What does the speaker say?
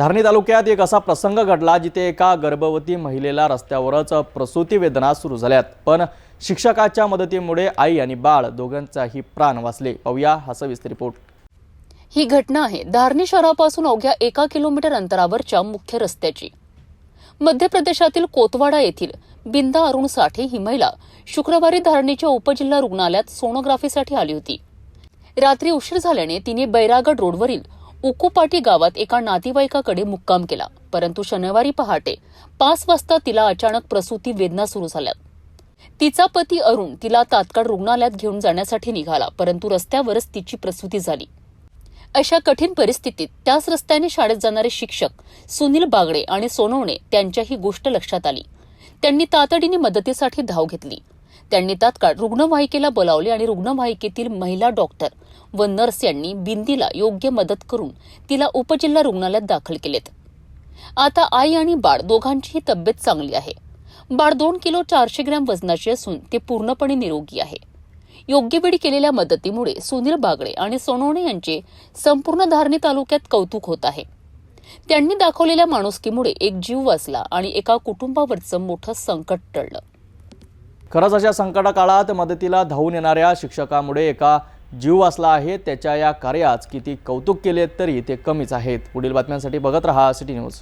धारणी तालुक्यात एक असा प्रसंग घडला जिथे एका गर्भवती महिलेला रस्त्यावरच प्रसूती वेदना सुरू झाल्यात. पण शिक्षकाच्या मदतीमुळे आई आणि बाळ दोघांचाही प्राण वाचले. पाहूया हा सविस्तर रिपोर्ट. ही घटना आहे. धारणी शहरापासून अवघ्या एका किलोमीटर अंतरावरच्या मुख्य रस्त्याची. मध्य प्रदेशातील कोतवाडा येथील बिंदा अरुण साठे ही महिला शुक्रवारी धारणीच्या उपजिल्हा रुग्णालयात सोनोग्राफीसाठी आली होती. रात्री उशीर झाल्याने तिने बैरागड रोडवरील उकुपाटी गावात एका नातेवाईकाकडे मुक्काम केला. परंतु शनिवारी पहाटे पाच वाजता तिला अचानक प्रसूती वेदना सुरू झाल्या. तिचा पती अरुण तिला तात्काळ रुग्णालयात घेऊन जाण्यासाठी निघाला परंतु रस्त्यावरच तिची प्रसूती झाली. अशा कठीण परिस्थितीत त्याच रस्त्याने शाळेत जाणारे शिक्षक सुनील बागडे आणि सोनवणे त्यांच्या ही गोष्ट लक्षात आली. त्यांनी तातडीने मदतीसाठी धाव घेतली. त्यांनी तात्काळ रुग्णवाहिकेला बोलावले आणि रुग्णवाहिकेतील महिला डॉक्टर व नर्स यांनी बिंदीला योग्य मदत करून तिला उपजिल्हा रुग्णालयात दाखल केलेत. आता आई आणि बाळ दोघांचीही तब्येत चांगली आहे. बाळ दोन किलो चारशे ग्रॅम वजनाची असून ते पूर्णपणे निरोगी आहे. योग्य वेळी केलेल्या मदतीमुळे सुनील बागडे आणि सोनवणे यांचे संपूर्ण धारणी तालुक्यात कौतुक होत आहे. त्यांनी दाखवलेल्या माणुसकीमुळे एक जीव वाचला आणि एका कुटुंबावरचं मोठं संकट टळलं. खरंच अशा संकटकाळात मदतीला धावून येणाऱ्या शिक्षकामुळे एका जीव वाचला आहे. त्याच्या या कार्यात किती कौतुक केले तरी ते कमीच आहेत. पुढील बातम्यांसाठी बघत रहा सिटी न्यूज.